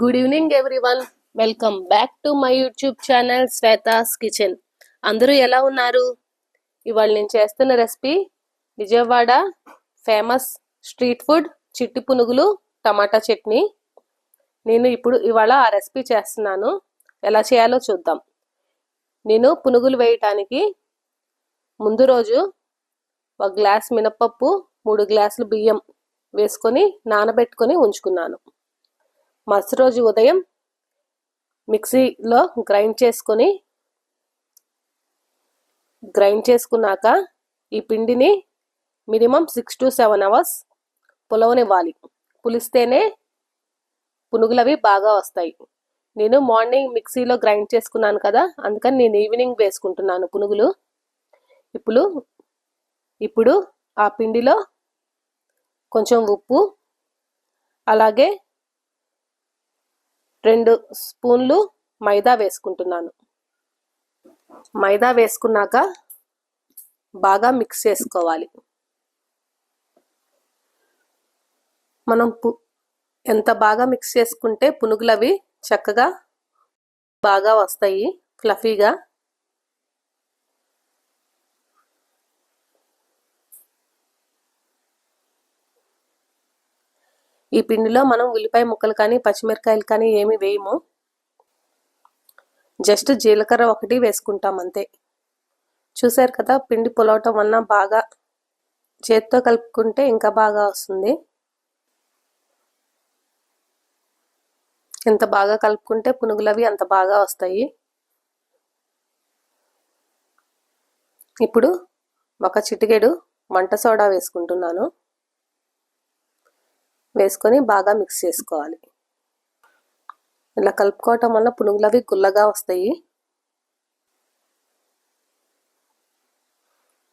Good evening everyone welcome back to my YouTube channel Shweta's kitchen అందరూ ఎలా ఉన్నారు? ఇవాళ నేను చేస్తున్న recipe Vijayawada famous street food చిట్టి పునుగులు టమాటా చట్నీ. నేను ఇప్పుడు ఇవాళ ఆ రెసిపీ చేస్తున్నాను. ఎలా చేయాలో చూద్దాం. నేను పునుగులు వేయటానికి ముందు రోజు ఒక గ్లాస్ మినపప్పు మూడు గ్లాసులు బియ్యం వేసుకొని నానబెట్టుకొని ఉంచుకున్నాను. మరుసటి రోజు ఉదయం మిక్సీలో గ్రైండ్ చేసుకొని గ్రైండ్ చేసుకున్నాక ఈ పిండిని minimum six to seven hours పులవనివ్వాలి. పులిస్తేనే పునుగులవి బాగా వస్తాయి. నేను మార్నింగ్ మిక్సీలో గ్రైండ్ చేసుకున్నాను కదా అందుకని నేను ఈవినింగ్ వేసుకుంటున్నాను పునుగులు. ఇప్పుడు ఇప్పుడు ఆ పిండిలో కొంచెం ఉప్పు అలాగే రెండు స్పూన్లు మైదా వేసుకుంటున్నాను. మైదా వేసుకున్నాక బాగా మిక్స్ చేసుకోవాలి. మనం పు ఎంత బాగా మిక్స్ చేసుకుంటే పునుగులవి చక్కగా బాగా వస్తాయి ఫ్లఫీగా. ఈ పిండిలో మనం ఉల్లిపాయ ముక్కలు కానీ పచ్చిమిరకాయలు కానీ ఏమి వేయము. జస్ట్ జీలకర్ర ఒకటి వేసుకుంటాం అంతే. చూసారు కదా పిండి పొలవటం వలన బాగా చేతితో కలుపుకుంటే ఇంకా బాగా వస్తుంది. ఎంత బాగా కలుపుకుంటే పునుగులవి అంత బాగా వస్తాయి. ఇప్పుడు ఒక చిటికెడు వంట సోడా వేసుకుంటున్నాను. వేసుకొని బాగా మిక్స్ చేసుకోవాలి. ఇలా కలుపుకోవటం వల్ల పునుగులవి గుల్లగా వస్తాయి.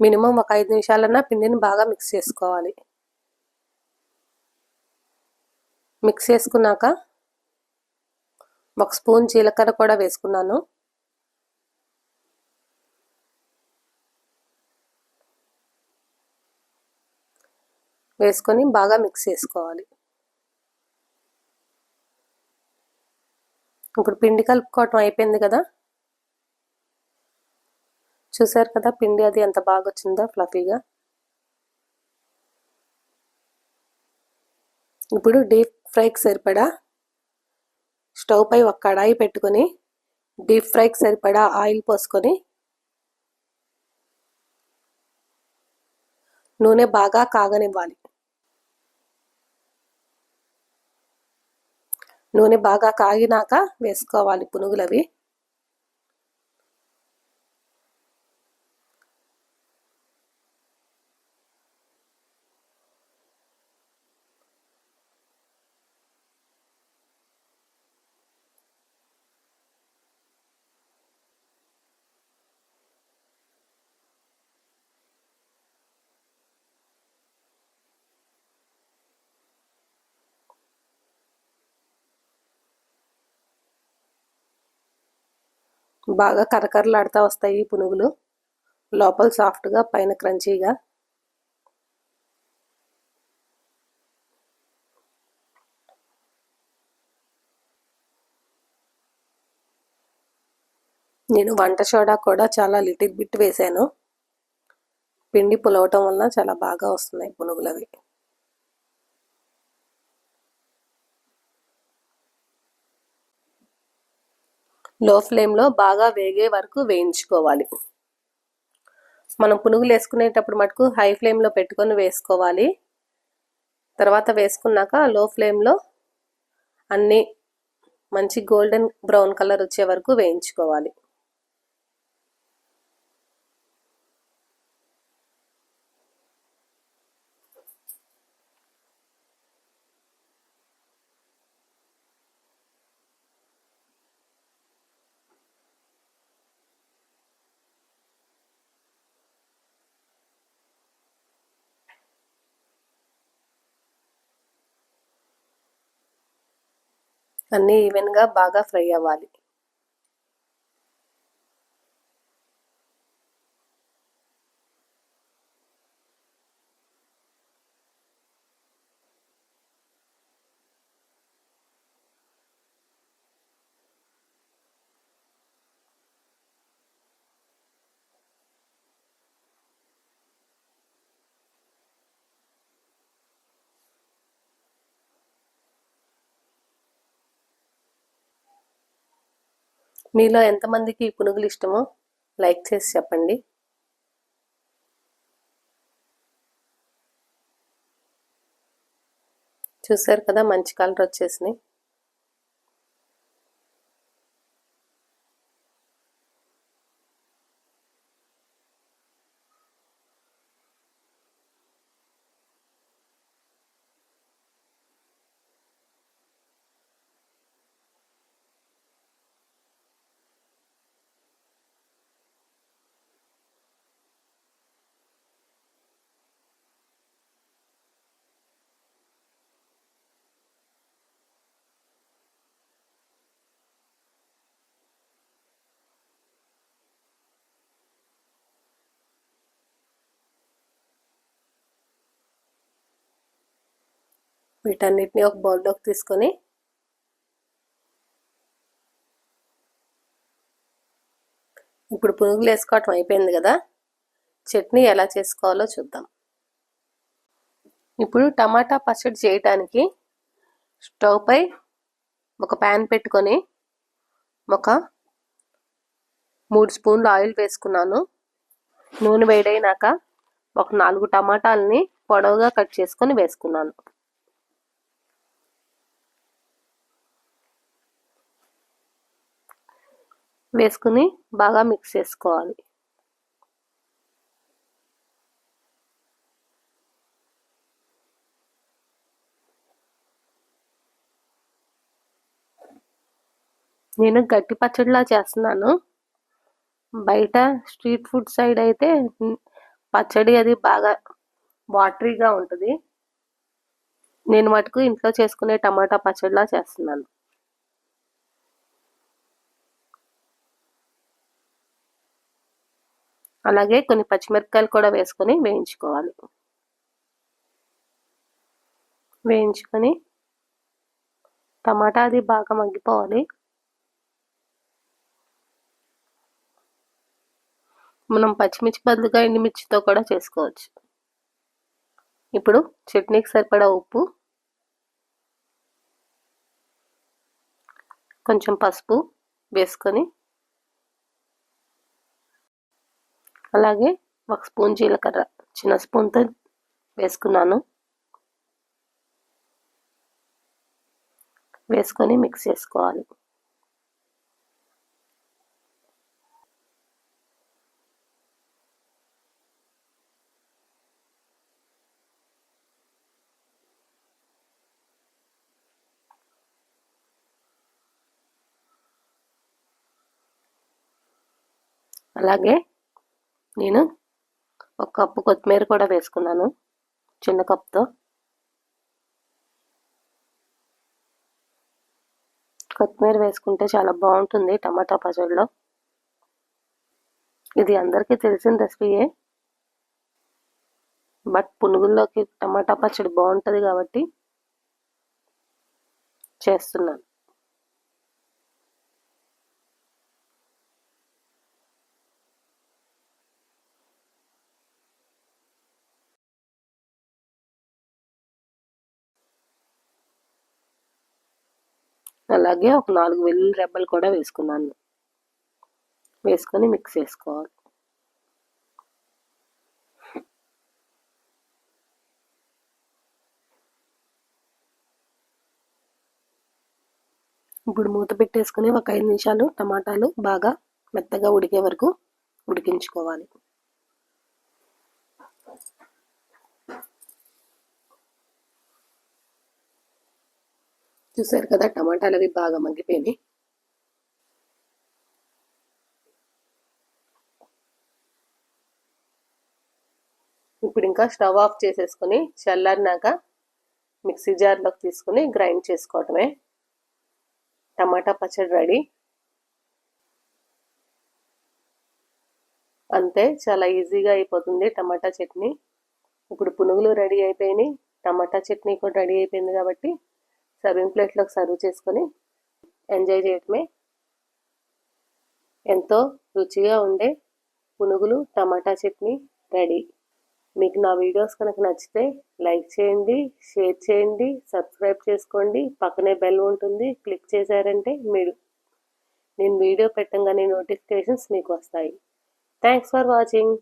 మినిమం ఒక ఐదు నిమిషాలన్నా పిండిని బాగా మిక్స్ చేసుకోవాలి. మిక్స్ చేసుకున్నాక ఒక స్పూన్ జీలకర్ర కూడా వేసుకున్నాను. వేసుకొని బాగా మిక్స్ చేసుకోవాలి. ఇప్పుడు పిండి కలుపుకోవటం అయిపోయింది కదా? చూసారు కదా పిండి అది ఎంత బాగా వచ్చిందో ఫ్లఫీగా? ఇప్పుడు డీప్ ఫ్రైకి సరిపడా స్టవ్ పై ఒక కడాయి పెట్టుకొని డీప్ ఫ్రైకి సరిపడా ఆయిల్ పోసుకొని నూనె బాగా కాగనివ్వాలి. నూనె బాగా కాగినాక వేసుకోవాలి పునుగులవి. బాగా కరకరలాడుతూ వస్తాయి పునుగులు. లోపల సాఫ్ట్గా పైన క్రంచీగా. నేను వంట సోడా కూడా చాలా లిటిల్ బిట్ వేసాను. పిండి పులవటం వలన చాలా బాగా వస్తున్నాయి పునుగులవి. లో ఫ్లేమ్లో బాగా వేగే వరకు వేయించుకోవాలి. మనం పునుగులు వేసుకునేటప్పుడు మటుకు హై ఫ్లేమ్లో పెట్టుకొని వేసుకోవాలి. తర్వాత వేసుకున్నాక లో ఫ్లేమ్లో అన్నీ మంచి గోల్డెన్ బ్రౌన్ కలర్ వచ్చే వరకు వేయించుకోవాలి. అన్నీ ఈవెన్గా బాగా ఫ్రై అవ్వాలి. మీలో ఎంతమందికి ఈ పునుగులు ఇష్టమో లైక్ చేసి చెప్పండి. చూసారు కదా మంచి కలర్ వచ్చేసినాయి. వీటన్నిటిని ఒక బౌల్లోకి తీసుకొని ఇప్పుడు పునుగులు వేసుకోవటం అయిపోయింది కదా. చట్నీ ఎలా చేసుకోవాలో చూద్దాం. ఇప్పుడు టమాటా పచ్చడి చేయటానికి స్టవ్ పై ఒక ప్యాన్ పెట్టుకొని ఒక మూడు స్పూన్లు ఆయిల్ వేసుకున్నాను. నూనె వేడైనాక ఒక నాలుగు టమాటాలని పొడవుగా కట్ చేసుకొని వేసుకున్నాను. వేసుకుని బాగా మిక్స్ చేసుకోవాలి. నేను గట్టి పచ్చడిలా చేస్తున్నాను. బయట స్ట్రీట్ ఫుడ్ సైడ్ అయితే పచ్చడి అది బాగా వాటరీగా ఉంటుంది. నేను మటుకు ఇంట్లో చేసుకునే టమాటా పచ్చడిలా చేస్తున్నాను. అలాగే కొన్ని పచ్చిమిరపకాయలు కూడా వేసుకొని వేయించుకోవాలి. వేయించుకొని టమాటా అది బాగా మగ్గిపోవాలి. మనం పచ్చిమిర్చి బదులుగా ఎండుమిర్చితో కూడా చేసుకోవచ్చు. ఇప్పుడు చట్నీకి సరిపడా ఉప్పు కొంచెం పసుపు వేసుకొని అలాగే ఒక స్పూన్ జీలకర్ర చిన్న స్పూన్తో వేసుకున్నాను. వేసుకొని మిక్స్ చేసుకోవాలి. అలాగే నేను ఒక కప్పు కొత్తిమీర కూడా వేసుకున్నాను చిన్న కప్తో కొత్తిమీర వేసుకుంటే చాలా బాగుంటుంది టమాటా పచ్చడిలో. ఇది అందరికీ తెలిసిన రెసిపీయే. బట్ పునుగుల్లోకి టమాటా పచ్చడి బాగుంటుంది కాబట్టి చేస్తున్నాను. అలాగే ఒక నాలుగు వెల్లుల్లి రెబ్బలు కూడా వేసుకున్నాను. వేసుకొని మిక్స్ చేసుకోవాలి. ఇప్పుడు మూత పెట్టేసుకుని ఒక ఐదు నిమిషాలు టమాటాలు బాగా మెత్తగా ఉడికే వరకు ఉడికించుకోవాలి. చూసారు కదా టమాటాలు అవి బాగా మగ్గిపోయినాయి. ఇప్పుడు ఇంకా స్టవ్ ఆఫ్ చేసేసుకొని చల్లారినాక మిక్సీ జార్లోకి తీసుకుని గ్రైండ్ చేసుకోవటమే. టమాటా పచ్చడి రెడీ. అంతే చాలా ఈజీగా అయిపోతుంది టమాటా చట్నీ. ఇప్పుడు పునుగులు రెడీ అయిపోయినాయి. టమాటా చట్నీ కూడా రెడీ అయిపోయింది కాబట్టి సర్వింగ్ ప్లేట్లోకి సర్వ్ చేసుకొని ఎంజాయ్ చేయటమే ఎంతో రుచిగా ఉండే పునుగులు టమాటా చట్నీ రెడీ. మీకు నా వీడియోస్ కనుక నచ్చితే లైక్ చేయండి షేర్ చేయండి సబ్స్క్రైబ్ చేసుకోండి. పక్కనే బెల్ ఉంటుంది క్లిక్ చేశారంటే మీరు నేను వీడియో పెట్టంగానే నోటిఫికేషన్స్ మీకు వస్తాయి. Thanks for watching.